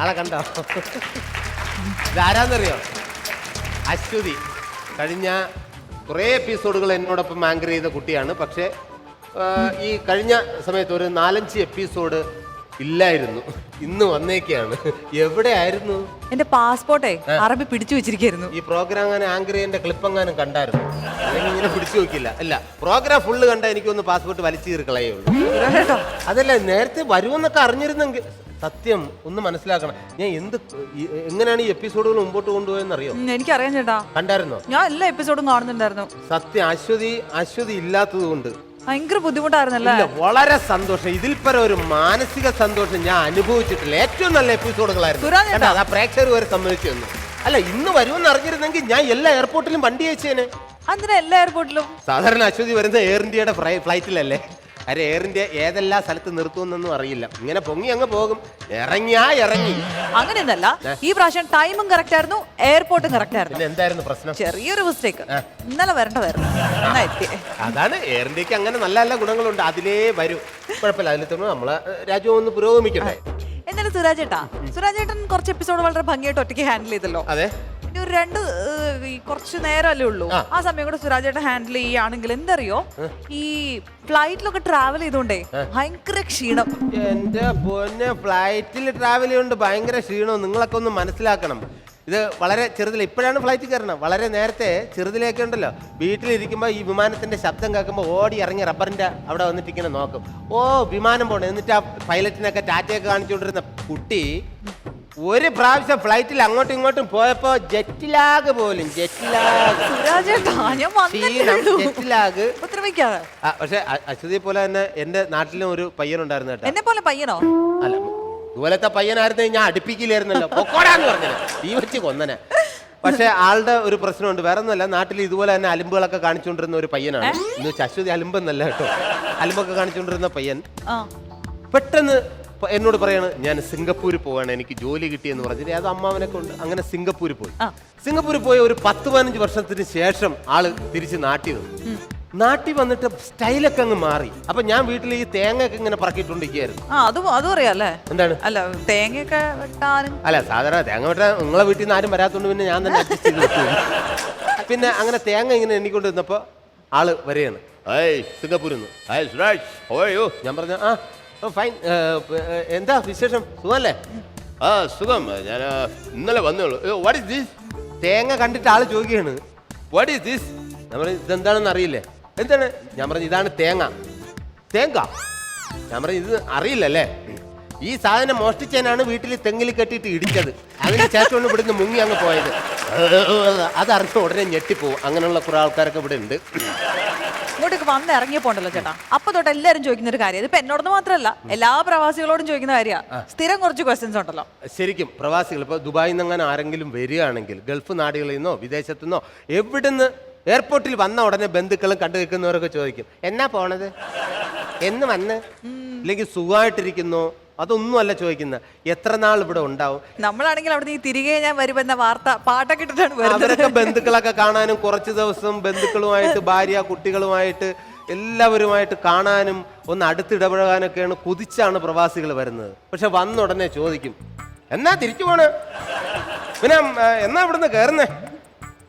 ആളെ കണ്ടോ? ഇതാരാന്നറിയോ? അശ്വതി. കഴിഞ്ഞ കുറേ എപ്പിസോഡുകൾ എന്നോടൊപ്പം ആങ്കർ ചെയ്ത കുട്ടിയാണ്. പക്ഷേ ഈ കഴിഞ്ഞ സമയത്ത് ഒരു നാലഞ്ച് എപ്പിസോഡ് ഇല്ലായിരുന്നു. ഇന്ന് വന്നേക്കാണ്. എവിടെയായിരുന്നു? എന്റെ പാസ്പോർട്ടേ അറബി പിടിച്ചു വെച്ചിരിക്കായിരുന്നു. ഈ പ്രോഗ്രാം അങ്ങനെ ആംഗ്രിയന്റെ ക്ലിപ്പ് എങ്ങാനും കണ്ടായിരുന്നു. അല്ലെങ്കിൽ ഇങ്ങനെ പിടിച്ചു നോക്കില്ല അല്ല പ്രോഗ്രാം ഫുള്ള് കണ്ട എനിക്കൊന്ന് പാസ്പോർട്ട് വലിച്ചു കീറിക്കളയേ ഉള്ളൂ. അതല്ല നേരത്തെ വരുമെന്നൊക്കെ അറിഞ്ഞിരുന്നെങ്കിൽ സത്യം ഒന്ന് മനസ്സിലാക്കണം. ഞാൻ എന്ത് എങ്ങനെയാണ് ഈ എപ്പിസോഡുകൾ മുമ്പോട്ട് കൊണ്ടുപോയെന്ന് അറിയോ എനിക്ക് എനിക്കറിയാം ചേട്ടാ. കണ്ടായിരുന്നോ? ഞാൻ എല്ലാ എപ്പിസോഡും കാണുന്നുണ്ടായിരുന്നു. സത്യം അശ്വതി അശ്വതി ഇല്ലാത്തത് കൊണ്ട് ഭയങ്കര ബുദ്ധിമുട്ടായിരുന്നല്ലേ? ഇല്ല വളരെ സന്തോഷം. ഇതിൽ പരം ഒരു മാനസിക സന്തോഷം ഞാൻ അനുഭവിച്ചിട്ടില്ല. ഏറ്റവും നല്ല എപ്പിസോഡുകളായിരുന്നു. സുരാജ് ആ പ്രേക്ഷകർ വരെ സമ്മതിച്ചു തന്നു. അല്ല ഇന്ന് വരുമെന്ന് അറിഞ്ഞിരുന്നെങ്കിൽ ഞാൻ എല്ലാ എയർപോർട്ടിലും വണ്ടി അയച്ചേനെ. അതിന് എല്ലാ എയർപോർട്ടിലും? സാധാരണ അശ്വതി വരുന്ന എയർ ഇന്ത്യയുടെ ഫ്ലൈറ്റിലല്ലേ? അരെ എയർ ഇന്ത്യ ഏതെല്ലാം സ്ഥലത്ത് നിർത്തുമെന്നൊന്നും അറിയില്ല. ഇങ്ങനെ പൊങ്ങി അങ്ങ് പോകും. ഇറങ്ങിയാ ഇറങ്ങി. അങ്ങനെയൊന്നല്ല. ഈ പ്രാവശ്യം ടൈമും കറക്റ്റ് ആയിരുന്നു. എയർപോർട്ടും കറക്റ്റ് ആയിരുന്നു. പിന്നെ എന്തായിരുന്നു പ്രശ്നം? ചെറിയൊരു മിസ്റ്റേക്ക് ഇന്നലെ വരേണ്ടതായിരുന്നു. അതാണ് എയർ ഇന്ത്യയ്ക്ക് അങ്ങനെ നല്ല നല്ല ഗുണങ്ങളുണ്ട്. അതിലേ വരും. കുഴപ്പമില്ല. അതിൽ തന്നെ നമ്മളെ രാജ്യം ഒന്ന് പുരോഗമിക്കട്ടെ. എന്നാലും സുരാജേട്ടാ സുരാജേട്ടൻ കുറച്ച് എപ്പിസോഡ് വളരെ ഭംഗിയായിട്ട് ഒറ്റയ്ക്ക് ഹാൻഡിൽ ചെയ്തല്ലോ. അതെ. ഇനി ഒരു രണ്ട് ഈ കുറച്ച് നേരമല്ലേ ഉള്ളൂ. ആ. സമയം കൂടെ സുരാജേട്ടൻ ഹാൻഡിൽ ചെയ്യുകയാണെങ്കിൽ എന്തറിയോ? ഈ ഫ്ലൈറ്റിലൊക്കെ ട്രാവൽ ചെയ്തോണ്ടേ ഭയങ്കര ക്ഷീണം. എന്റെ പൊന്നെ ഫ്ലൈറ്റിൽ ട്രാവൽ ചെയ്യുന്നുണ്ട് ഭയങ്കര ക്ഷീണം നിങ്ങളൊക്കെ ഒന്ന് മനസ്സിലാക്കണം. ഇത് വളരെ ചെറുതിൽ ഇപ്പോഴാണ് ഫ്ലൈറ്റ് കയറണം വളരെ നേരത്തെ ചെറുതിലേക്ക് ഉണ്ടല്ലോ. വീട്ടിലിരിക്കുമ്പോൾ ഈ വിമാനത്തിന്റെ ശബ്ദം കേൾക്കുമ്പോൾ ഓടി ഇറങ്ങി റബ്ബറിന്റെ അവിടെ വന്നിട്ട് ഇങ്ങനെ നോക്കും. ഓ വിമാനം പോണേ. എന്നിട്ട് ആ പൈലറ്റിനൊക്കെ ടാറ്റയൊക്കെ കാണിച്ചുകൊണ്ടിരുന്ന കുട്ടി ഒരു പ്രാവശ്യം ഫ്ലൈറ്റിൽ അങ്ങോട്ടും ഇങ്ങോട്ടും പോയപ്പോ പോലും സുരാജേട്ടാ ഞാൻ ക്ഷീണം ജെറ്റ് ലാഗ് ഉപദ്രവിക്കാതെ. ആ, പക്ഷെ അ- അശ്വതിയെ പോലെ തന്നെ എന്റെ നാട്ടിലും ഒരു പയ്യനുണ്ടായിരുന്നു കേട്ടോ. എന്നെ പോലെ പയ്യനോ? അല്ല ഇതുപോലത്തെ പയ്യനായിരുന്നു ഞാൻ അടുപ്പിക്കില്ലായിരുന്നല്ലോ. പൊക്കോടാന്ന് പറഞ്ഞത്. തീ വെച്ച് കൊന്നനെ. പക്ഷെ ആളുടെ ഒരു പ്രശ്നമുണ്ട്. വേറെ ഒന്നുമല്ല നാട്ടിൽ ഇതുപോലെ തന്നെ അലമ്പുകളൊക്കെ കാണിച്ചുകൊണ്ടിരുന്ന ഒരു പയ്യനാണ്. എന്ന് വെച്ചാൽ അശ്വതി അലമ്പെന്നല്ല കേട്ടോ. അലമ്പൊക്കെ കാണിച്ചുകൊണ്ടിരുന്ന പയ്യൻ. ആ. പെട്ടെന്ന് എന്നോട് പറയാണ് ഞാൻ സിംഗപ്പൂരിൽ പോവാണ് എനിക്ക് ജോലി കിട്ടിയെന്ന് പറഞ്ഞിട്ട്. അത് അമ്മാവനെ കൊണ്ട് അങ്ങനെ സിംഗപ്പൂരിൽ പോയി. സിംഗപ്പൂരിൽ പോയ ഒരു പത്ത് പതിനഞ്ച് വർഷത്തിന് ശേഷം ആൾ തിരിച്ച് നാട്ടി വന്നു. നാട്ടിൽ വന്നിട്ട് സ്റ്റൈലൊക്കെ അങ്ങ് മാറി. അപ്പൊ ഞാൻ വീട്ടിൽ ഈ തേങ്ങയൊക്കെ ഇങ്ങനെ പറക്കിട്ടുണ്ടിരിക്കുകയായിരുന്നു ആ അതും അതും അറിയാല്ലേ എന്താണ്? അല്ല തേങ്ങയൊക്കെ വെട്ടാനും. അല്ല സാധാരണ തേങ്ങ വെട്ടാൻ നിങ്ങളെ വീട്ടിൽ നിന്ന് ആരും വരാത്തോണ്ട് പിന്നെ ഞാൻ തന്നെ അഡ്ജസ്റ്റ് ചെയ്ത് വെച്ചു പിന്നെ അങ്ങനെ തേങ്ങ ഇങ്ങനെ എണ്ണിക്കൊണ്ട് നിന്നപ്പോ ആൾ വരികയാണ്. ഏയ് സിംഗപ്പൂരിൽ നിന്ന് ഏയ് സുരേഷ് ഓയോ ഞാൻ പറഞ്ഞ ആ ഫൈൻ എന്താ വിശേഷം? സുഖമല്ലേ? ആ സുഖം. ഞാൻ ഇന്നലെ വന്നോളൂ വാട്ട് ഇസ് ദിസ് തേങ്ങ കണ്ടിട്ട് ആൾ ചോദിക്കുകയാണ്. വാട്ട് ഇസ് ദിസ് നമ്മൾ ഇതെന്താണെന്ന് അറിയില്ലേ? എന്താണ്? ഞാൻ പറഞ്ഞു ഇതാണ് തേങ്ങ. തേങ്ങ? ഞാൻ പറഞ്ഞു ഇത് അറിയില്ലല്ലേ? ഈ സാധനം മോഷ്ടിച്ചതിനാണ് വീട്ടിൽ തെങ്ങിൽ കെട്ടിയിട്ട് ഇടിച്ചത്. അതിന് ശേഷമാണ് ഇവിടുന്ന് മുങ്ങി അങ്ങ് പോയത്. അതറിഞ്ഞ ഉടനെ ഞെട്ടിപ്പോവും. അങ്ങനെയുള്ള കുറെ ആൾക്കാരൊക്കെ ഇവിടെ ഉണ്ട്. ഇങ്ങോട്ടേക്ക് വന്ന് ഇറങ്ങിയപ്പോണ്ടല്ലോ ചേട്ടാ. അപ്പൊ തൊട്ട് എല്ലാരും ചോദിക്കുന്ന ഒരു കാര്യം ഇതിപ്പോ എന്നോടൊന്ന് മാത്രമല്ല എല്ലാ പ്രവാസികളോടും ചോദിക്കുന്ന കാര്യമാണ് സ്ഥിരം കുറച്ച് ക്വസ്റ്റ്യൻസ് ഉണ്ടല്ലോ. ശരിക്കും പ്രവാസികൾ ഇപ്പൊ ദുബായിൽ നിന്ന് അങ്ങനെ ആരെങ്കിലും വരികയാണെങ്കിൽ ഗൾഫ് നാടുകളിൽ നിന്നോ വിദേശത്തു നിന്നോ എവിടുന്ന് എയർപോർട്ടിൽ വന്ന ഉടനെ ബന്ധുക്കളും കണ്ടു നിൽക്കുന്നവരൊക്കെ ചോദിക്കും എന്നാ പോണത്? എന്ന് വന്ന്? ഇല്ലെങ്കിൽ സുഖമായിട്ടിരിക്കുന്നു? അതൊന്നും അല്ല ചോദിക്കുന്നത്. എത്ര നാൾ ഇവിടെ ഉണ്ടാവും? നമ്മളാണെങ്കിൽ അവിടെ നിന്ന് തിരികെ ഞാൻ വരുമെന്ന വാർത്ത പാട്ടൊക്കെ ഇട്ടിട്ടാണ് അവരൊക്കെ ബന്ധുക്കളൊക്കെ കാണാനും കുറച്ച് ദിവസം ബന്ധുക്കളുമായിട്ട് ഭാര്യ കുട്ടികളുമായിട്ട് എല്ലാവരുമായിട്ട് കാണാനും ഒന്ന് അടുത്തിടപഴകാനൊക്കെയാണ് കുതിച്ചാണ് പ്രവാസികൾ വരുന്നത്. പക്ഷെ വന്ന ഉടനെ ചോദിക്കും എന്നാ തിരിച്ചു പോണ്? പിന്നെ എന്നാ ഇവിടുന്ന് കയറുന്നേ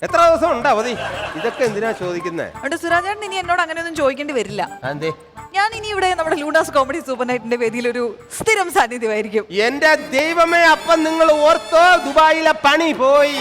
എത്ര ദിവസം ഉണ്ടാവും? അവധി ഇതൊക്കെ എന്തിനാ ചോദിക്കുന്നേ? സുരാജേട്ടൻ ഇനി എന്നോട് അങ്ങനെയൊന്നും ചോദിക്കേണ്ടി വരില്ല. എന്തേ ഞാൻ ഇനി ഇവിടെ നമ്മുടെ ലൂണാസ് കോമഡി സൂപ്പർ നൈറ്റിന്റെ വേദിയിൽ ഒരു സ്ഥിരം സാന്നിധ്യമായിരിക്കും. എന്റെ ദൈവമേ അപ്പം നിങ്ങൾ ഓർത്തോ ദുബായിലെ പണി പോയി.